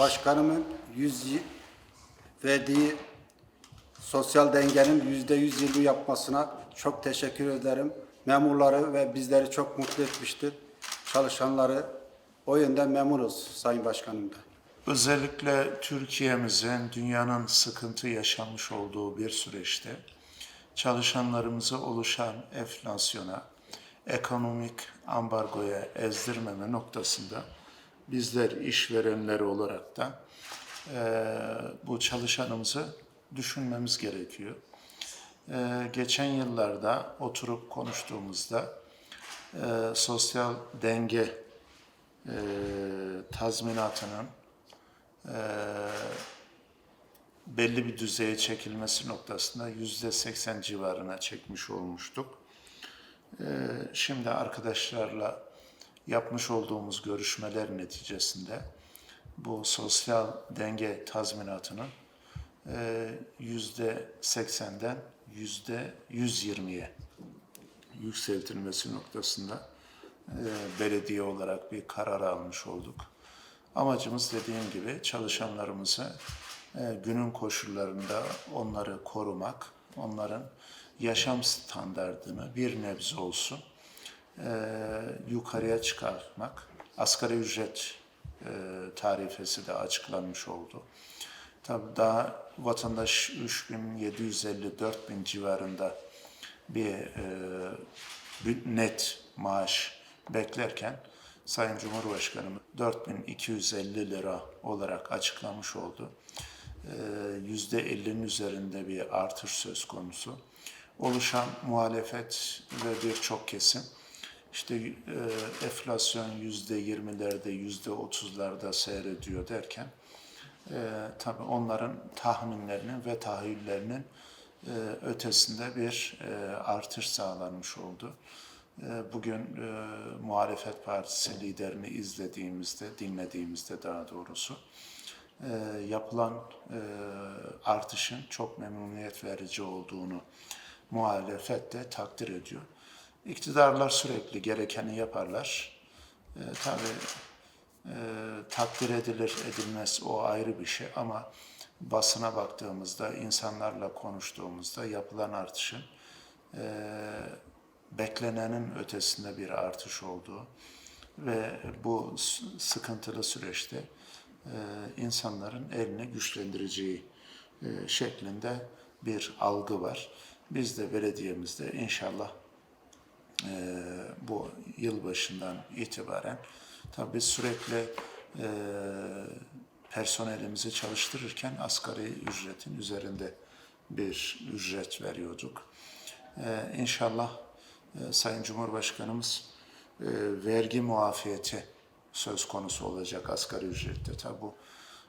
başkanımın yüz verdiği sosyal dengenin yüzde yüz yirmi yapmasına çok teşekkür ederim. Memurları ve bizleri çok mutlu etmiştir. Çalışanları o yönden memnunuz Sayın Başkanım da. Özellikle Türkiye'mizin dünyanın sıkıntı yaşamış olduğu bir süreçte çalışanlarımızı oluşan enflasyona, ekonomik ambargoya ezdirmeme noktasında bizler işverenleri olarak da eee, bu çalışanımızı düşünmemiz gerekiyor. Eee, geçen yıllarda oturup konuştuğumuzda eee, sosyal denge eee, tazminatının eee, belli bir düzeye çekilmesi noktasında yüzde seksen civarına çekmiş olmuştuk. Eee, Şimdi arkadaşlarla yapmış olduğumuz görüşmeler neticesinde bu sosyal denge tazminatının eee, yüzde seksenden yüzde yüz yirmiye yükseltilmesi noktasında e, belediye olarak bir karar almış olduk. Amacımız dediğim gibi çalışanlarımızı e, günün koşullarında onları korumak, onların yaşam standartını bir nebze olsun e, yukarıya çıkartmak. Asgari ücret e, tarifesi de açıklanmış oldu. Tabii daha vatandaş 3750-4000 civarında bir e, bir net maaş beklerken Sayın Cumhurbaşkanımız 4250 lira olarak açıklamış oldu. Yüzde 50'nin üzerinde bir artış söz konusu. Oluşan muhalefet ve birçok kesim işte e, enflasyon yüzde yirmilerde, yüzde otuzlarda seyrediyor derken e, tabii onların tahminlerinin ve tahayyüllerinin e, ötesinde bir e, artış sağlanmış oldu. E, bugün e, muhalefet partisi liderini izlediğimizde, dinlediğimizde daha doğrusu e, yapılan e, artışın çok memnuniyet verici olduğunu muhalefet de takdir ediyor. İktidarlar sürekli gerekeni yaparlar. E, tabii e, takdir edilir edilmez o ayrı bir şey ama basına baktığımızda, insanlarla konuştuğumuzda yapılan artışın e, beklenenin ötesinde bir artış olduğu ve bu sıkıntılı süreçte e, insanların elini güçlendireceği e, şeklinde bir algı var. Biz de belediyemizde inşallah e, bu yılbaşından itibaren tabii biz sürekli e, personelimizi çalıştırırken asgari ücretin üzerinde bir ücret veriyorduk. E, inşallah e, Sayın Cumhurbaşkanımız e, vergi muafiyeti söz konusu olacak asgari ücrette. Tabi bu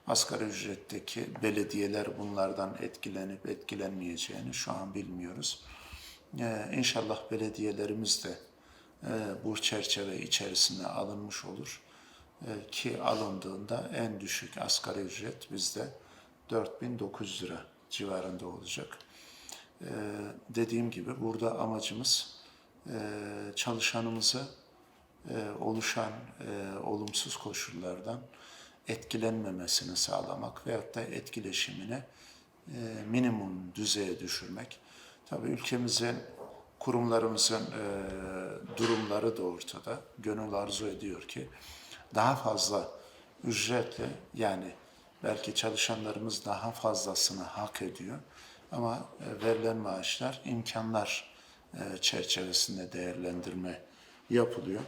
asgari ücretteki belediyeler bunlardan etkilenip etkilenmeyeceğini şu an bilmiyoruz. Ee, inşallah belediyelerimiz de e, bu çerçeve içerisine alınmış olur. Ee, ki alındığında en düşük asgari ücret bizde 4900 lira civarında olacak. Ee, dediğim gibi burada amacımız e, çalışanımızı e, oluşan olumsuz koşullardan etkilenmemesini sağlamak veyahut da etkileşimini minimum düzeye düşürmek. Tabii ülkemizin, kurumlarımızın e, durumları da ortada. Gönül arzu ediyor ki daha fazla ücretle yani belki çalışanlarımız daha fazlasını hak ediyor ama e, verilen maaşlar imkanlar e, çerçevesinde değerlendirme yapılıyor.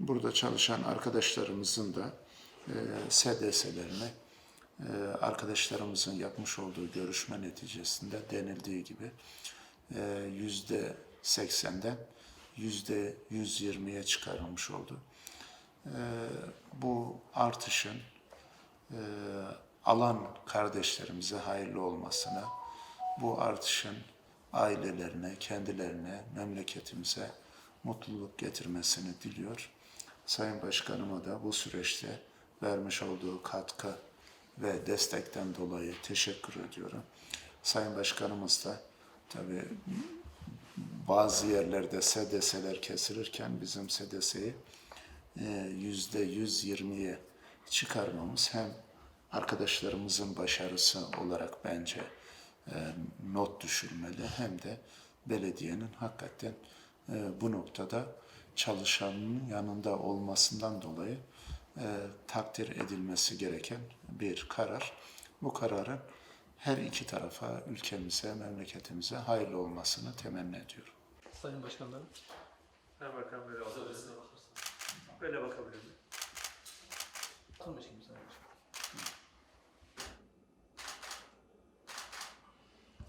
Burada çalışan arkadaşlarımızın da e, SDS'lerine e, arkadaşlarımızın yapmış olduğu görüşme neticesinde denildiği gibi yüzde seksenden yüzde 120'ye çıkarılmış oldu. E, bu artışın e, alan kardeşlerimize hayırlı olmasını, bu artışın ailelerine, kendilerine, memleketimize mutluluk getirmesini diliyor. Sayın Başkanıma da bu süreçte vermiş olduğu katkı ve destekten dolayı teşekkür ediyorum. Sayın Başkanımız da tabii bazı yerlerde SDS'ler kesilirken bizim SDS'yi yüzde 120'ye çıkarmamız hem arkadaşlarımızın başarısı olarak bence e, not düşülmeli hem de belediyenin hakikaten e, bu noktada çalışanın yanında olmasından dolayı e, takdir edilmesi gereken bir karar. Bu kararın her iki tarafa, ülkemize, memleketimize hayırlı olmasını temenni ediyorum. Sayın Başkanlarım. Sayın Bakan böyle olabilir. Böyle bakabilir başkanım Sayın Başkanım.